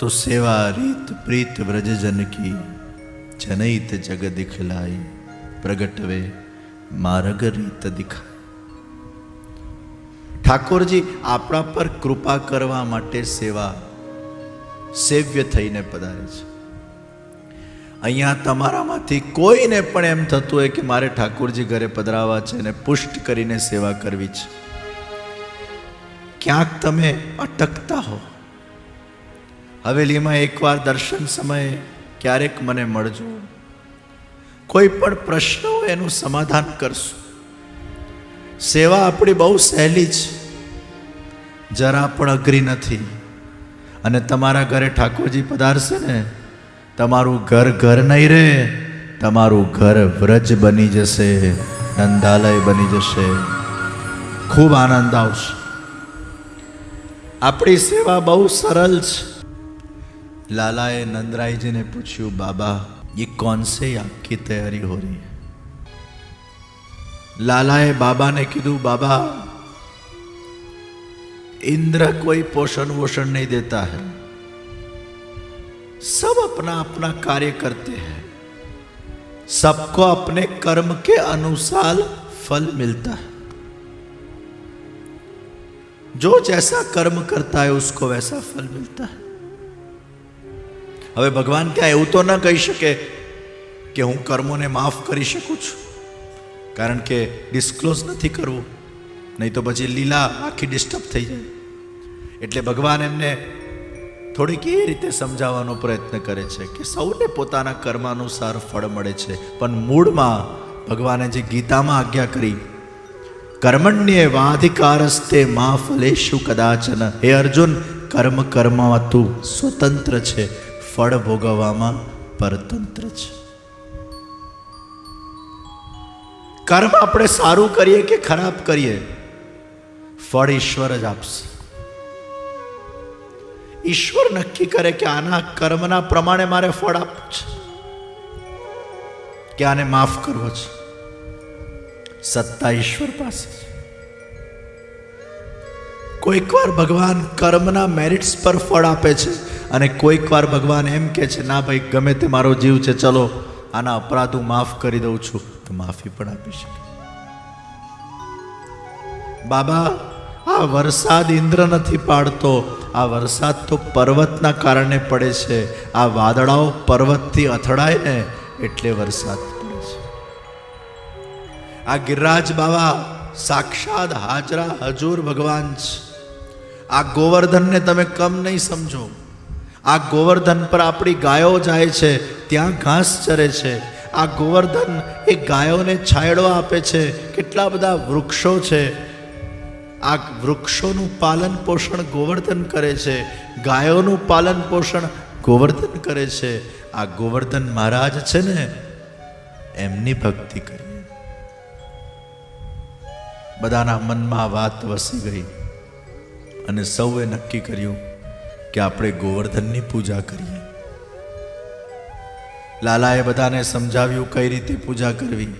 तो सेवा रीत प्रीत व्रज जन की जनहित जग दिखलाई પ્રગટવે માર્ગ રીત દિખાય ઠાકોરજી આપણા પર કૃપા કરવા માટે સેવા સેવ્ય થઈને પધારે છે અહીંયા તમારામાંથી કોઈને પણ એમ થતું હોય કે મારે ઠાકોરજી ઘરે પધરાવા છે અને પુષ્ટ કરીને સેવા કરવી છે ક્યાંક તમે અટકતા હો. હવેલીમાં એકવાર દર્શન સમયે ક્યારેક મને મળજો. કોઈ પણ પ્રશ્ન એનું સમાધાન કરશું. સેવા આપણી બહુ સહેલી છે. જરા પણ અઘરી નથી. અને તમારા ઘરે ઠાકોરજી પધારશે ને, તમારું ઘર ઘર નહીં રહે તમારું ઘર વ્રજ બની જશે, નંદાલય બની જશે. ખૂબ આનંદ આવશે. આપણી સેવા બહુ સરળ છે लाला ए नंदराय जी ने पूछू बाबा ये कौन से याग की तैयारी हो रही है लाला ए बाबा ने कीधु बाबा इंद्र कोई पोषण वोषण नहीं देता है सब अपना अपना कार्य करते हैं सबको अपने कर्म के अनुसार फल मिलता है जो जैसा कर्म करता है उसको वैसा फल मिलता है હવે ભગવાન ક્યાં એવું તો ન કહી શકે કે હું કર્મોને માફ કરી શકું છું કારણ કે ડિસ્ક્લોઝ નથી કરવું નહીં તો પછી લીલા આખી ડિસ્ટર્બ થઈ જાય એટલે ભગવાન એમને થોડીક એ રીતે સમજાવવાનો પ્રયત્ન કરે છે કે સૌને પોતાના કર્માનુસાર ફળ મળે છે પણ મૂળમાં ભગવાને જે ગીતામાં આજ્ઞા કરી કર્મણ્ય વાધિકારસ્તે મા ફલેશુ કદાચન હે અર્જુન કર્મ કર્મમાં તું સ્વતંત્ર છે ફળ ભોગવવામાં પરતંત્ર છે કર્મ આપણે સારું કરીએ કે ખરાબ કરીએ ફળ ઈશ્વર જ આપશે ઈશ્વર નક્કી કરે કે આના કર્મના પ્રમાણે મારે ફળ આપવું છે કે આને માફ કરવો છે સત્તા ઈશ્વર પાસે. કોઈક વાર ભગવાન કર્મના મેરિટ્સ પર ફળ આપે છે અને કોઈક વાર ભગવાન એમ કે છે, ના ભાઈ, ગમે તે મારો જીવ છે, ચલો, આના અપરાધ હું માફ કરી દઉં છું. તો માફી પણ આપી શકે. બાબા, આ વરસાદ ઇન્દ્ર નથી પાડતો. આ વરસાદ તો પર્વતના કારણે પડે છે. આ વાદળાઓ પર્વતથી અથડાય ને, એટલે વરસાદ આ ગિરિરાજ બાવા, સાક્ષાત હાજરા હજુર ભગવાન છે આ ગોવર્ધનને તમે કમ નહીં સમજો. આ ગોવર્ધન પર આપણી ગાયો જાય છે, ત્યાં ઘાસ ચરે છે. આ ગોવર્ધન એ ગાયોને છાંયડો આપે છે, કેટલા બધા વૃક્ષો છે. આ વૃક્ષોનું પાલન પોષણ ગોવર્ધન કરે છે, ગાયોનું પાલન પોષણ ગોવર્ધન કરે છે. આ ગોવર્ધન મહારાજ છે ને, એમની ભક્તિ કરીએ બધાના મનમાં વાત વસી ગઈ અને સૌએ નક્કી કર્યું કે આપણે ગોવર્ધનની પૂજા કરીએ. લાલાએ બધાને સમજાવ્યું કઈ રીતે પૂજા કરવી.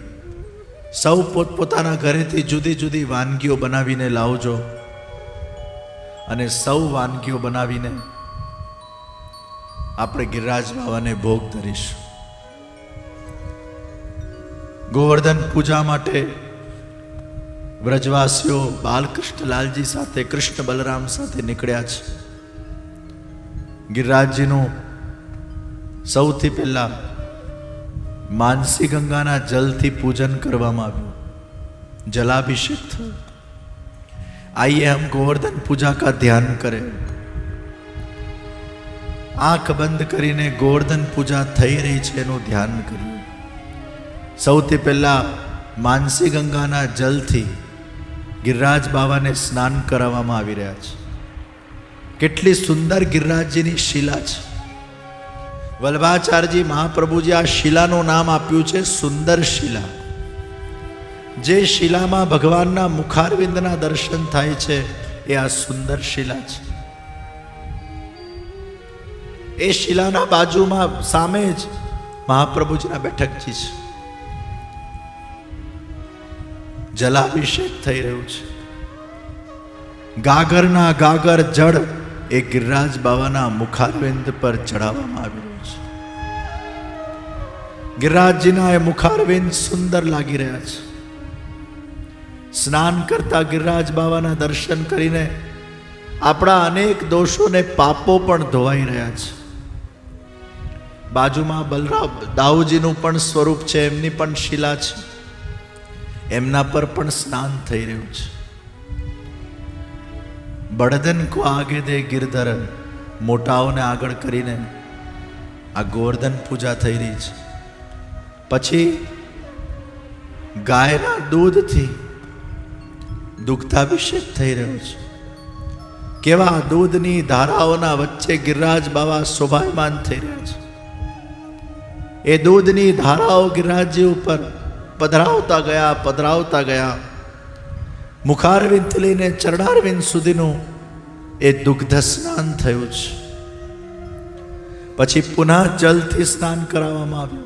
સૌ પોતપોતાના ઘરેથી જુદી જુદી વાનગીઓ બનાવીને લાવજો. અને સૌ વાનગીઓ બનાવીને આપણે ગિરિરાજ બાવાને ભોગ ધરીશું. ગોવર્ધન પૂજા માટે વ્રજવાસીઓ બાલકૃષ્ણ લાલજી સાથે, કૃષ્ણ બલરામ સાથે નીકળ્યા છે. ગિરિરાજજીનું સૌથી પહેલા માનસી ગંગાના જલથી પૂજન કરવામાં આવ્યું. જલાભિષેક થયો. આઈએ હમ ગોવર્ધન પૂજા કા ધ્યાન કરે. આંખ બંધ કરીને ગોવર્ધન પૂજા થઈ રહી છે એનું ધ્યાન કર્યું. સૌથી પહેલા માનસી ગંગાના જલથી ગિરિરાજ બાવાને સ્નાન કરાવવામાં આવી રહ્યા છે. કેટલી સુંદર ગિરિરાજજીની શિલા છે. વલ્ભાચાર્યજી મહાપ્રભુજી આ શિલાનું નામ આપ્યું છે સુંદર શિલા. જે શિલામાં ભગવાનના મુખારવિંદના દર્શન થાય છે એ આ સુંદર શિલા છે. એ શિલાના બાજુમાં સામે જ મહાપ્રભુજીના બેઠકજી છે. જલાભિષેક થઈ રહ્યું છે. ગાગરના ગાગર જળ એ ગિરિરાજ બાવાના મુખારવિંદ પર ચડાવવામાં આવી રહ્યું છે. ગિરિરાજજીના એ મુખારવિંદ સુંદર લાગી રહ્યા છે. સ્નાન કરતા ગિરિરાજ બાવાના દર્શન કરીને આપણા અનેક દોષોને પાપો પણ ધોવાઈ રહ્યા છે. બાજુમાં બલરામ દાઉજીનું પણ સ્વરૂપ છે, એમની પણ શિલા છે. એમના પર પણ સ્નાન થઈ રહ્યું છે. બળદન કો આગે દે ગિરધર, મોટાઓને આગળ કરીને આ ગોવર્ધન પૂજા થઈ રહી છે. પછી ગાયના દૂધથી દુગ્ધાભિષેક થઈ રહ્યો છે. કેવા દૂધની ધારાઓના વચ્ચે ગિરરાજ બાવા શોભાયમાન થઈ રહ્યા છે. એ દૂધની ધારાઓ ગિરરાજજી ઉપર પધરાવતા ગયા પધરાવતા ગયા. મુખારવિંદથી લઈને ચરણારવિંદ સુધીનું એ દુગ્ધ સ્નાન થયું છે. પછી પુનઃ જલથી સ્નાન કરાવવામાં આવ્યું.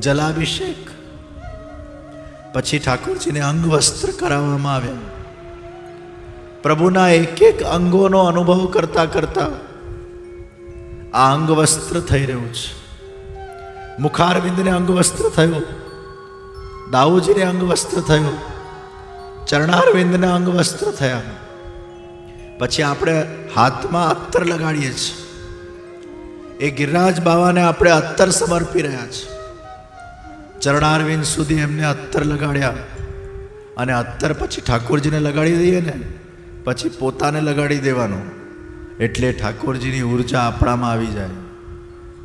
જલાભિષેક. પછી ઠાકોરજીને અંગ વસ્ત્ર કરાવવામાં આવ્યા. પ્રભુના એક એક અંગોનો અનુભવ કરતા કરતા આ અંગ વસ્ત્ર થઈ રહ્યું છે. મુખારવિંદને અંગ વસ્ત્ર થયું. દાઉજીને અંગ વસ્ત્ર થયું. ચરણારવિંદને અંગ વસ્ત્ર થયા. પછી આપણે હાથમાં અત્તર લગાડીએ છીએ. એ ગિરિરાજ બાવાને આપણે અત્તર સમર્પી રહ્યા છે ચરણારવિંદ સુધી એમને અત્તર લગાડ્યા. અને અત્તર પછી ઠાકોરજીને લગાડી દઈએ ને, પછી પોતાને લગાડી દેવાનું. એટલે ઠાકોરજીની ઊર્જા આપણામાં આવી જાય.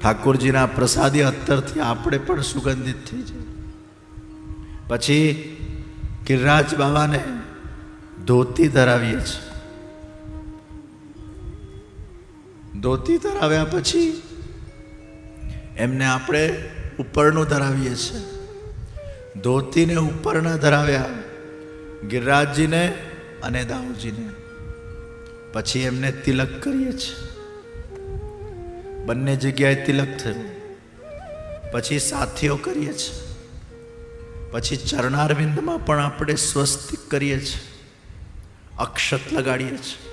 ઠાકોરજીના પ્રસાદી અત્તરથી આપણે પણ સુગંધિત થઈ જાય. પછી ગિરિરાજ બાબાને ધોતી ધરાવીએ છીએ. ધોતી ધરાવ્યા પછી એમને આપણે ઉપરનું ધરાવીએ છીએ. ધોતીને ઉપરના ધરાવ્યા ગિરિરાજજીને અને દાઉજીને પછી એમને તિલક કરીએ છીએ. બંને જગ્યાએ તિલક થયું. પછી સાથીઓ કરીએ છીએ. પછી ચરણારવિંદમાં પણ આપણે સ્વસ્તિક કરીએ છીએ. અક્ષત લગાડીએ છીએ.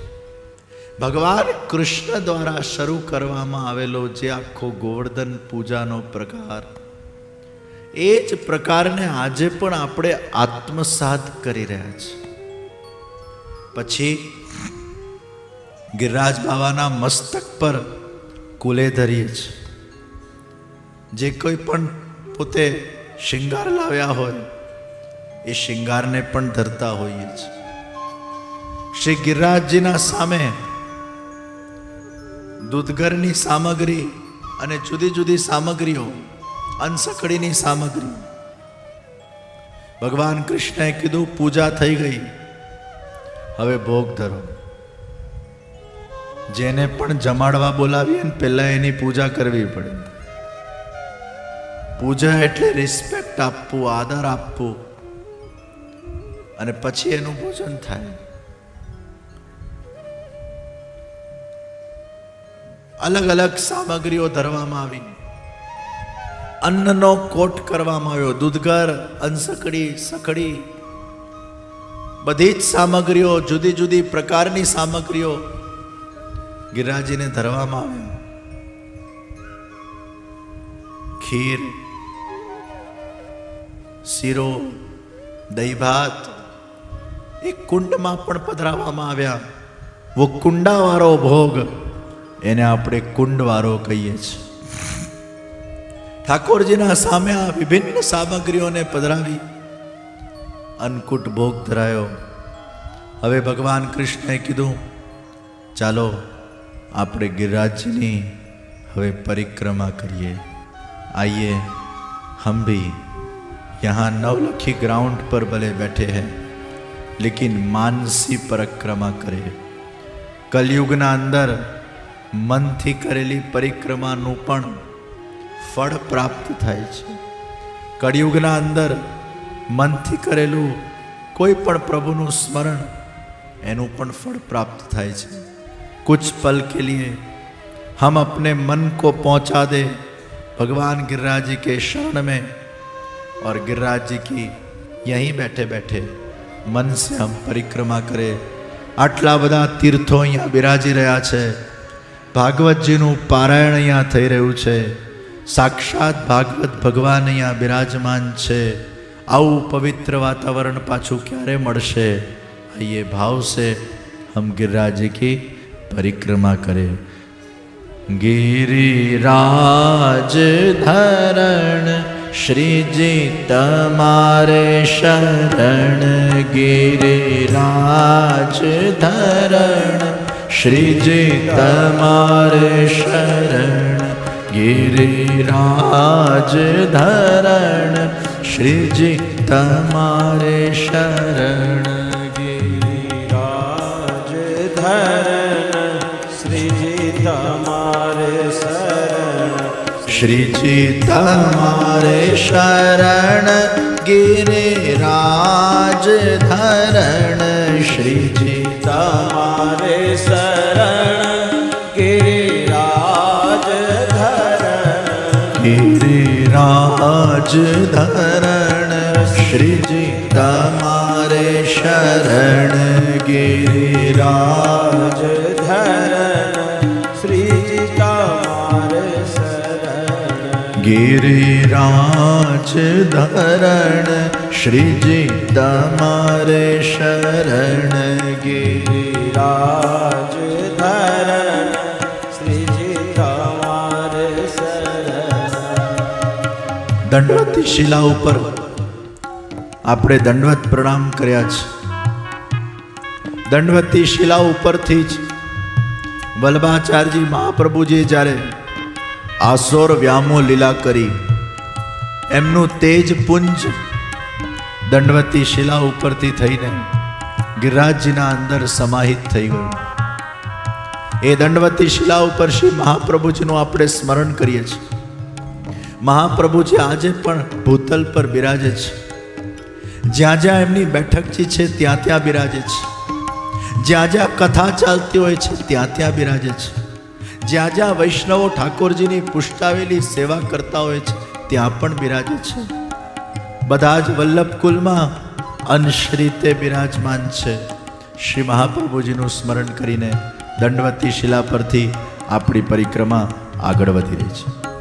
ભગવાન કૃષ્ણ દ્વારા શરૂ કરવામાં આવેલો જે આખો ગોવર્ધન પૂજાનો પ્રકાર, એ જ પ્રકારને આજે પણ આપણે આત્મસાત કરી રહ્યા છીએ. પછી ગિરિરાજ બાવાના મસ્તક પર કુલે ધરીએ છીએ જે કોઈ પણ પોતે શિંગાર લાવ્યા હોય, એ શિંગારને પણ ધરતા હોઈએ છીએ શ્રી ગિરિરાજજીના સામે દૂધગરની સામગ્રી અને જુદી જુદી સામગ્રીઓ અનસકડીની સામગ્રી. ભગવાન કૃષ્ણએ કીધું, પૂજા થઈ ગઈ. હવે ભોગ ધરો. જેને પણ જમાડવા બોલાવીએ ને પહેલાં એની પૂજા કરવી પડે. પૂજા એટલે રિસ્પેક્ટ આપવું, આદર આપવું. અને પછી એનું ભોજન થાય. અલગ અલગ સામગ્રીઓ ધરવામાં આવી. અન્નનો કોટ કરવામાં આવ્યો. દૂધગર અંસકડી સકડી બધી જ સામગ્રીઓ, જુદી જુદી પ્રકારની સામગ્રીઓ ગિરિરાજીને ધરવામાં આવ્યો. ખીર, શીરો દહીં ભાત એ કુંડમાં પણ પધરાવવામાં આવ્યા. વો કુંડાવાળો ભોગ, એને આપણે કુંડવાળો કહીએ છીએ. ઠાકોરજીના સામે આ વિભિન્ન સામગ્રીઓને પધરાવી, અન્નકૂટ ભોગ ધરાયો. હવે ભગવાન કૃષ્ણએ કીધું, ચાલો આપણે गिरिराजની હવે પરિક્રમા કરીએ आइए हम भी यहाँ नवलखी ग्राउंड पर भले बैठे हैं लेकिन मानसी परिक्रमा करें કલયુગના અંદર મનથી કરેલી પરિક્રમાનું પણ ફળ પ્રાપ્ત થાય છે કળિયુગના અંદર મનથી કરેલું કોઈ પણ પ્રભુનું સ્મરણ એનું પણ ફળ પ્રાપ્ત થાય છે कुछ पल के लिए हम अपने मन को पहुंचा दे भगवान गिरिराज जी के शरण में और गिरिराज जी की यहीं बैठे बैठे મન સે હમ પરિક્રમા કરે આટલા બધા તીર્થો અહીંયા બિરાજી રહ્યા છે ભાગવતજીનું પારાયણ અહીંયા થઈ રહ્યું છે સાક્ષાત ભાગવત ભગવાન અહીંયા બિરાજમાન છે આવું પવિત્ર વાતાવરણ પાછું ક્યારે મળશે આઈએ ભાવ સે હમ गिरिराज की परिक्रमा પરિક્રમા કરે. ગિરિરાજ ધરણ શ્રીજી તમારે શરણ. ગિરિરાજ ધરણ શ્રીજી તમારે શરણ. ગિરિરાજ ધરણ શ્રીજી તમારે શરણ. ગિરિરાજ ધરણ શ્રીજી તમારે શરણ ગિરિરાજ ધરણ શ્રી તમારે શરણ ગિરિરાજ ધરણ ગિરિરાજ ધરણ શ્રી તમારે શરણ ગિરિરાજ રાજ ગિરિરાજ ધરણ, શ્રીજી તમારે શરણ. ગિરિરાજ ધરણ, શ્રીજી તમારે શરણ. દંડવતી શિલા ઉપર આપણે દંડવત પ્રણામ કર્યા છે. દંડવતી શિલા ઉપરથી જ વલ્લભાચાર્યજી મહાપ્રભુજી જ્યારે આસોર વ્યામો લીલા કરી. એમનું તેજ પુંજ દંડવતી શિલા ઉપરથી થઈને ગિરિરાજજીના અંદર સમાહિત થઈ ગયું. એ દંડવતી શિલા ઉપર શ્રી મહાપ્રભુજીનું આપણે સ્મરણ કરીએ છીએ. મહાપ્રભુજી આજે પણ ભૂતલ પર બિરાજે છે. જ્યાં જ્યાં એમની બેઠકજી છે, ત્યાં ત્યાં બિરાજે છે. જ્યાં જ્યાં કથા ચાલતી હોય છે, ત્યાં ત્યાં બિરાજે છે. જ્યાં જ્યાં વૈષ્ણવો ઠાકોરજીની પુષ્ટાવેલી સેવા કરતા હોય છે, ત્યાં પણ બિરાજે છે. બધા જ વલ્લભ કુલમાં અંશ રીતે બિરાજમાન છે. શ્રી મહાપ્રભુજીનું સ્મરણ કરીને દંડવતી શિલા પરથી આપણી પરિક્રમા આગળ વધી રહી છે.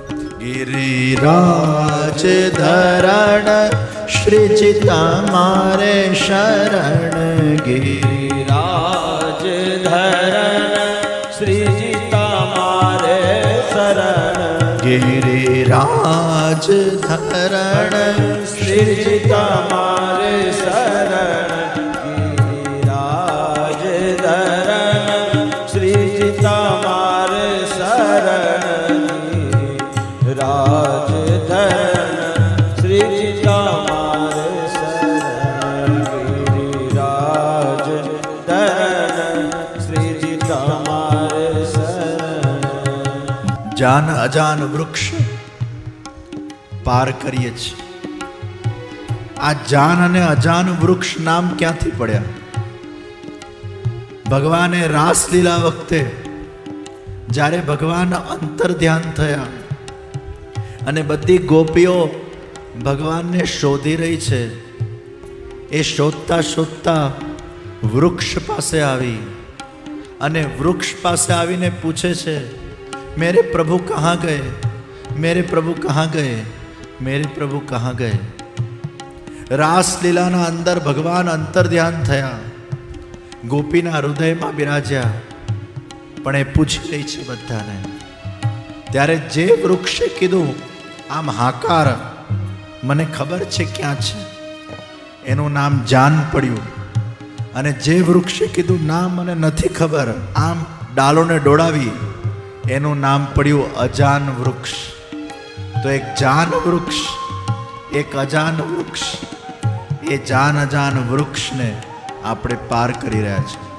ગિરિરાજ ધરણ શ્રીજી મારે શરણ. ગિરિ રાજ શરણ રાજ ધરણ શ્રીજી તમારે શરણ શરણ જાન અજાન વૃક્ષ પાર કરીએ છીએ. આ જાન અને અજાન વૃક્ષ નામ ક્યાંથી પડ્યા? ભગવાને રાસલીલા વખતે જ્યારે ભગવાન અંતર ધ્યાન થયા અને બધી ગોપીઓ ભગવાનને શોધી રહી છે, એ શોધતા શોધતા વૃક્ષ પાસે આવી અને વૃક્ષ પાસે આવીને પૂછે છે मेरे प्रभु कहाँ गए? मेरे પ્રભુ કહા ગયે મેરે પ્રભુ કહા ગયે રાસલીલાના અંદર ભગવાન અંતર ધ્યાન થયા ગોપીના હૃદયમાં બિરાજ્યા પણ એ પૂછી લઈ છે બધાને, ત્યારે જે વૃક્ષે કીધું, આમ હાકાર, મને ખબર છે ક્યાં છે? એનું નામ જાન પડ્યું. અને જે વૃક્ષે કીધું, ના, મને નથી ખબર, આમ ડાલોને દોડાવી એનું નામ પડ્યું અજાન વૃક્ષ. તો એક જાન વૃક્ષ, એક અજાન વૃક્ષ, એ જાન અજાન વૃક્ષને આપણે પાર કરી રહ્યા છીએ.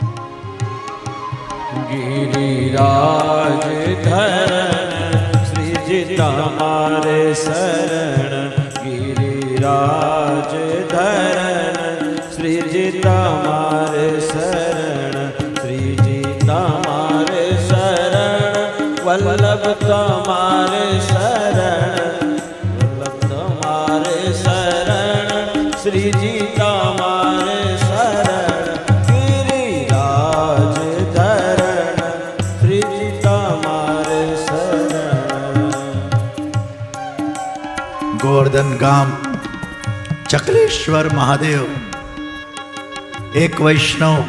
ગિરિરાજ ધરણ, શ્રીજી તમારે શરણ. ગિરિરાજ ધરણ, શ્રીજી તમારે તમારે શરણ તમારે શરણ, શ્રીજી તમારે શરણ, ગિરિરાજ ધરણ, શ્રીજી તમારે શરણ. ગોવર્ધન ગામ ચક્રેશ્વર મહાદેવ, એક વૈષ્ણવ,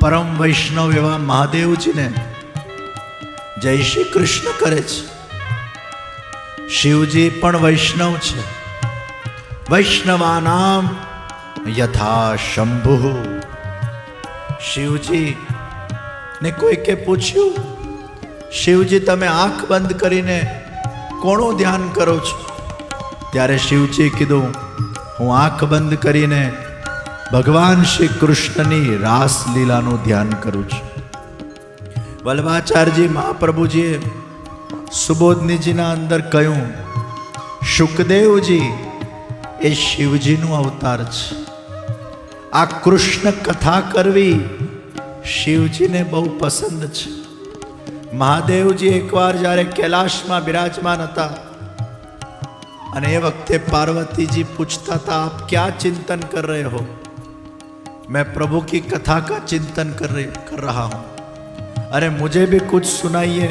પરમ વૈષ્ણવ એવા મહાદેવજીને જય શ્રી કૃષ્ણ કરે છે. શિવજી પણ વૈષ્ણવ છે. વૈષ્ણવાનામ યથા શંભુ શિવજી ને કોઈકે પૂછ્યું, શિવજી, તમે આંખ બંધ કરીને કોણું ધ્યાન કરો છો? ત્યારે શિવજી કીધું, હું આંખ બંધ કરીને ભગવાન શ્રી કૃષ્ણની રાસલીલાનું ધ્યાન કરું છું. વલ્ભાચાર્યજી મહાપ્રભુજીએ સુબોધનીજીના અંદર કહ્યું સુખદેવજી એ શિવજીનું અવતાર છે. આ કૃષ્ણ કથા કરવી શિવજીને બહુ પસંદ છે. મહાદેવજી એકવાર જ્યારે કૈલાશમાં બિરાજમાન હતા અને એ વખતે પાર્વતીજી પૂછતા હતા, આપ ક્યાં ચિંતન કર રહે હો? મેં પ્રભુ કી કથા કા ચિંતન કર રહા હું. अरे मुझे भी कुछ सुनाइए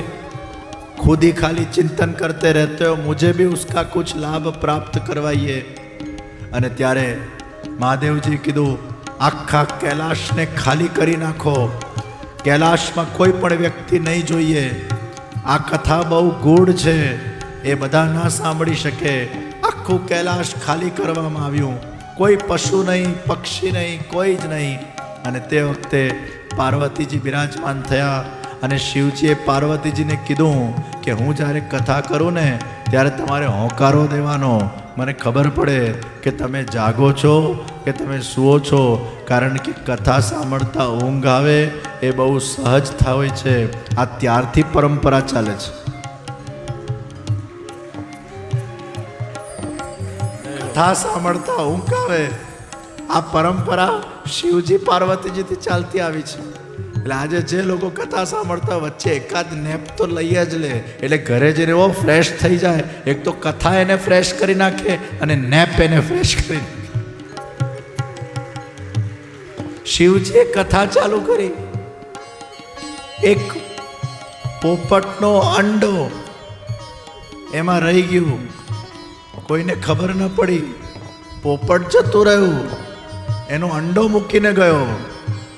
खुद ही खाली चिंतन करते रहते हो मुझे भी उसका कुछ लाभ प्राप्त करवाइए અને ત્યારે મહાદેવજી કીધું આખા કૈલાશને ખાલી કરી નાખો કૈલાશમાં કોઈ પણ વ્યક્તિ નહીં જોઈએ આ કથા બહુ ગૂઢ છે એ બધા ના સાંભળી શકે આખું કૈલાશ ખાલી કરવામાં આવ્યું કોઈ પશુ નહીં પક્ષી નહીં કોઈ જ નહીં અને તે વખતે પાર્વતીજી બિરાજમાન થયા અને શિવજીએ પાર્વતીજીને કીધું કે હું જ્યારે કથા કરું ને ત્યારે તમારે હોંકારો દેવાનો. મને ખબર પડે કે તમે જાગો છો, કે તમે સુઓ છો, કારણ કે કથા સાંભળતા ઊંઘ આવે એ બહુ સહજ હોય છે. આ ત્યારથી પરંપરા ચાલે છે. કથા સાંભળતા ઊંઘ આવે આ પરંપરા શિવજી પાર્વતીજીથી ચાલતી આવી છે. એટલે આજે જે લોકો કથા સાંભળતા વચ્ચે એકાદ નેપ તો લઈ જ લે. એટલે ઘરે જઈને એવો ફ્રેશ થઈ જાય. એક તો કથા એને ફ્રેશ કરી નાખે અને નેપ એને ફ્રેશ કરી. શિવજીએ કથા ચાલુ કરી. એક પોપટનો અંડો એમાં રહી ગયું. કોઈને ખબર ન પડી. પોપટ જતું રહ્યું. એનો અંડો મૂકીને ગયો.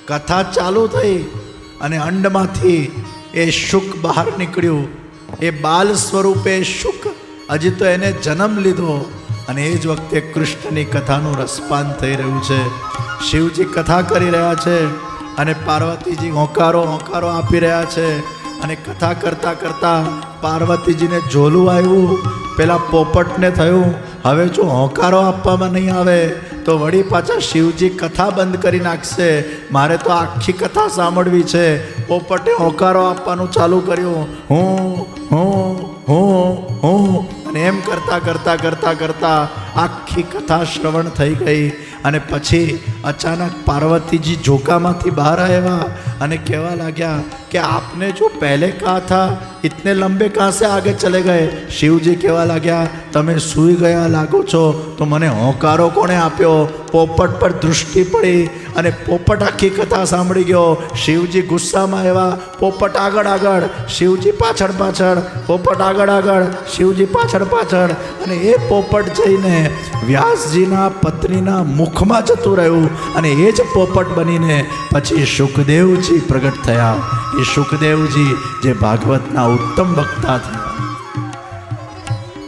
કથા ચાલુ થઈ અને અંડમાંથી એ શુક બહાર નીકળ્યું. એ બાલ સ્વરૂપે શુક, હજી તો એને જન્મ લીધો અને એ જ વખતે કૃષ્ણની કથાનું રસપાન થઈ રહ્યું છે. શિવજી કથા કરી રહ્યા છે અને પાર્વતીજી હોંકારો હોંકારો આપી રહ્યા છે. અને કથા કરતા કરતા પાર્વતીજીને ઝોલું આવ્યું. પેલા પોપટને થયું, હવે જો હોંકારો આપવામાં નહીં આવે, તો વળી પાછા શિવજી કથા બંધ કરી નાખશે. મારે તો આખી કથા સાંભળવી છે. પોપટે હોંકારો આપવાનું ચાલુ કર્યું. હું હું હું હું. અને એમ કરતા કરતા કરતા કરતા આખી કથા શ્રવણ થઈ ગઈ. અને પછી અચાનક પાર્વતીજી ઝોકામાંથી બહાર આવ્યા અને કહેવા લાગ્યા કે આપને જો પહેલે કહા થા, ઇતને લંબે કહાં સે આગે ચલે ગયે? શિવજી કહેવા લાગ્યા, તમે સૂઈ ગયા લાગો છો, તો મને હોંકારો કોણે આપ્યો? પોપટ પર દૃષ્ટિ પડી અને પોપટ આખી કથા સાંભળી ગયો. શિવજી ગુસ્સામાં આવ્યા, પોપટ આગળ આગળ, શિવજી પાછળ પાછળ, પોપટ આગળ આગળ, શિવજી પાછળ પાછળ. અને એ પોપટ જઈને વ્યાસજીના પત્નીના મુખમાં જતું રહ્યું અને એ જ પોપટ બનીને પછી સુખદેવજી પ્રગટ થયા. એ સુખદેવજી જે ભાગવતના ઉત્તમ વક્તા થયા.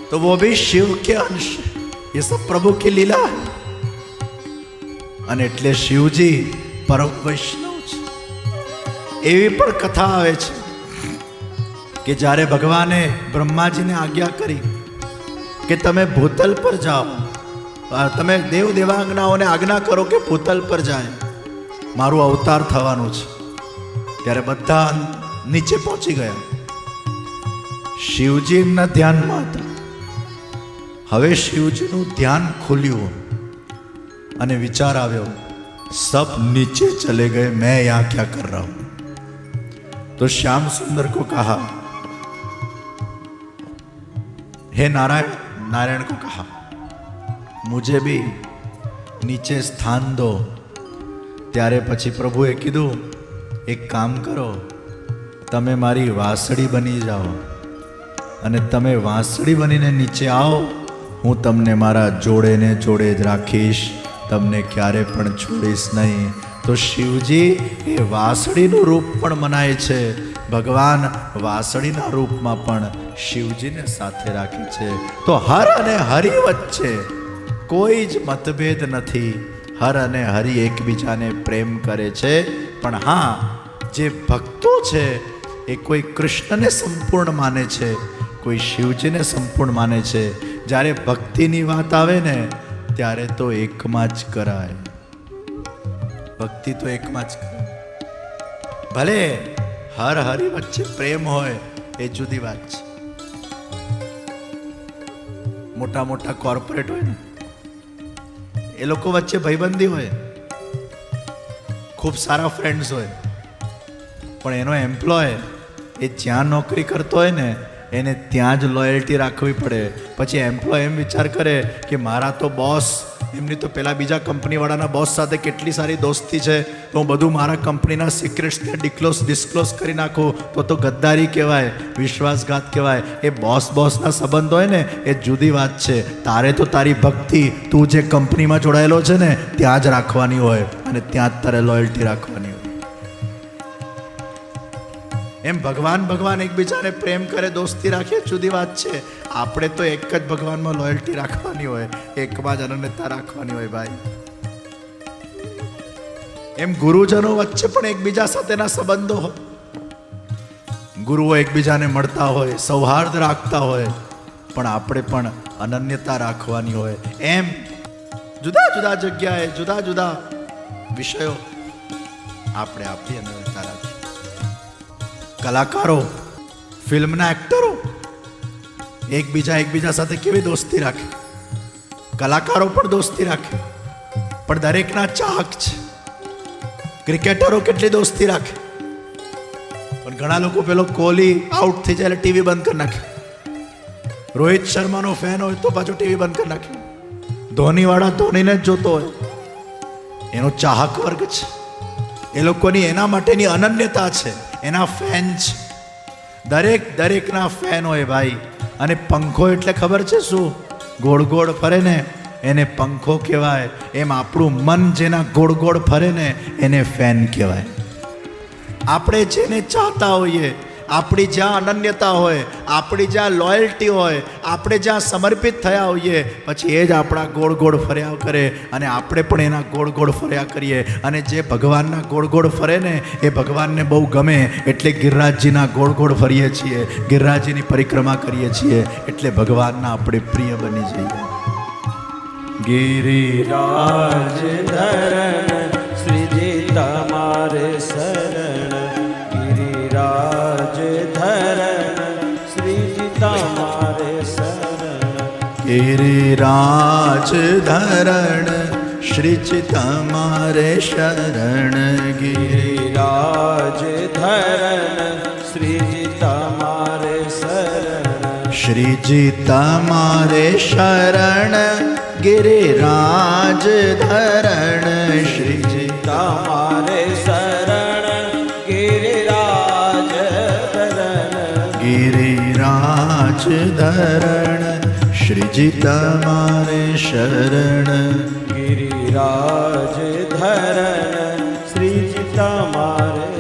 તો વો ભી શિવ કે અંશ? એ સબ પ્રભુ કે લીલા? અને એટલે શિવજી પરમ વૈષ્ણવ છે. એવી પણ કથા આવે છે કે જ્યારે ભગવાને બ્રહ્માજીને આજ્ઞા કરી કે તમે ભૂતલ પર જાઓ તમે દેવ દેવાંગનાઓને આજ્ઞા કરો કે ભૂતલ પર જાય મારું અવતાર થવાનું છે ત્યારે બધા નીચે પહોંચી ગયા શિવજી એમના ધ્યાનમાં હતા હવે શિવજીનું ધ્યાન ખુલ્યું અને વિચાર આવ્યો सब नीचे चले गए मैं यहाँ क्या कर रहा हूं तो श्याम सुंदर को कहा हे नारायण नारायण को कहा મુજે બી નીચે સ્થાન દો. ત્યારે પછી પ્રભુએ કીધું, એક કામ કરો, તમે મારી વાંસળી બની જાઓ. અને તમે વાંસળી બનીને નીચે આવો. હું તમને મારા જોડેને જોડે જ રાખીશ. તમને ક્યારે પણ છોડીશ નહીં. તો શિવજી એ વાંસળીનું રૂપ પણ મનાય છે. ભગવાન વાંસળીના રૂપમાં પણ શિવજીને સાથે રાખે છે. તો હર અને હરિ વચ્ચે કોઈ જ મતભેદ નથી. હર અને હરિ એકબીજાને પ્રેમ કરે છે. પણ હા, જે ભક્તો છે, એ કોઈ કૃષ્ણને સંપૂર્ણ માને છે, કોઈ શિવજીને સંપૂર્ણ માને છે. જ્યારે ભક્તિની વાત આવે ને, ત્યારે તો એકમાં જ કરાય. ભક્તિ તો એકમાં જ કરાય. ભલે હર હરિ વચ્ચે પ્રેમ હોય, એ જુદી વાત છે. મોટા મોટા કોર્પોરેટ હોય ને એ લોકો વચ્ચે ભાઈબંધી હોય. ખૂબ સારા ફ્રેન્ડ્સ હોય. પણ એનો એમ્પ્લોય એ જ્યાં નોકરી કરતો હોય ને, એને ત્યાં જ લોયલ્ટી રાખવી પડે. પછી એમ્પ્લોય એમ વિચાર કરે કે મારા તો બોસ એમની તો પેલા બીજા કંપનીવાળાના બોસ સાથે કેટલી સારી દોસ્તી છે. તો હું બધું મારા કંપનીના સિક્રેટ્સને ડિક્લોઝ ડિસ્ક્લોઝ કરી નાખું. તો તો ગદ્દારી કહેવાય, વિશ્વાસઘાત કહેવાય. એ બોસ બોસના સંબંધ હોય ને, એ જુદી વાત છે. તારે તો તારી ભક્તિ, તું જે કંપનીમાં જોડાયેલો છે ને, ત્યાં જ રાખવાની હોય અને ત્યાં જ તારે લોયલ્ટી રાખવાની હોય. એમ ભગવાન ભગવાન એકબીજાને પ્રેમ કરે, દોસ્તી રાખે, જુદી વાત છે. આપણે તો એક જ ભગવાનમાં લોયલ્ટી રાખવાની હોય એકમાં જ અનન્યતા રાખવાની હોય ભાઈ. એમ ગુરુજનો વચ્ચે પણ એકબીજા સાથેના સંબંધો હોય ગુરુઓ એકબીજાને મળતા હોય, સૌહાર્દ રાખતા હોય, પણ આપણે પણ અનન્યતા રાખવાની હોય. એમ જુદા જુદા જગ્યાએ, જુદા જુદા વિષયો આપણે આપીએ રાખીએ કલાકારો, ફિલ્મના એક્ટરો, એકબીજા એકબીજા સાથે કેવી દોસ્તી રાખે? કલાકારો પણ દોસ્તી રાખે, પણ દરેકના ચાહક છે. ક્રિકેટરો કેટલી દોસ્તી રાખે? પણ ઘણા લોકો પેલો કોહલી આઉટ થઈ જાય એટલે ટીવી બંધ કરી નાખે. રોહિત શર્માનો ફેન હોય તો પાછો ટીવી બંધ કરી નાખે. ધોનીવાળા ધોનીને જ જોતો હોય. એનો ચાહક વર્ગ છે. એ લોકોની એના માટેની અનન્યતા છે. એના ફેન છે દરેક, દરેકના ફેન હોય ભાઈ. અને પંખો એટલે ખબર છે શું? ગોળ ગોળ ફરે ને, એને પંખો કહેવાય. એમ આપણું મન જેના ગોળ ગોળ ફરે ને, એને ફેન કહેવાય. આપણે જેને ચાહતા હોઈએ આપણી જ્યાં અનન્યતા હોય, આપણી જ્યાં લોયલ્ટી હોય, આપણે જ્યાં સમર્પિત થયા હોઈએ, પછી એ જ આપણા ગોળ ગોળ ફર્યા કરે અને આપણે પણ એના ગોળ ગોળ ફર્યા કરીએ. અને જે ભગવાનના ગોળ ગોળ ફરે ને, એ ભગવાનને બહુ ગમે. એટલે ગિરરાજજીના ગોળ ગોળ ફરીએ છીએ, ગિરરાજજીની પરિક્રમા કરીએ છીએ, એટલે ભગવાનના આપણે પ્રિય બની જઈએ. ગિરિરાજ ધરણ ગિરિરાજ ધરણ શ્રીજી તમારે શરણ ગિરિ ગિરિરાજ ધરણ શ્રીજી તમારે શરણ શ્રીજી તમારે શરણ ગિરિરાજ ધરણ શ્રીજી તમારે શરણ ગિરિરાજ ધરણ ગિરિરાજ ધરણ શ્રીજી તમારે શરણ. ગિરિરાજ ધરણ. શ્રીજી તમારે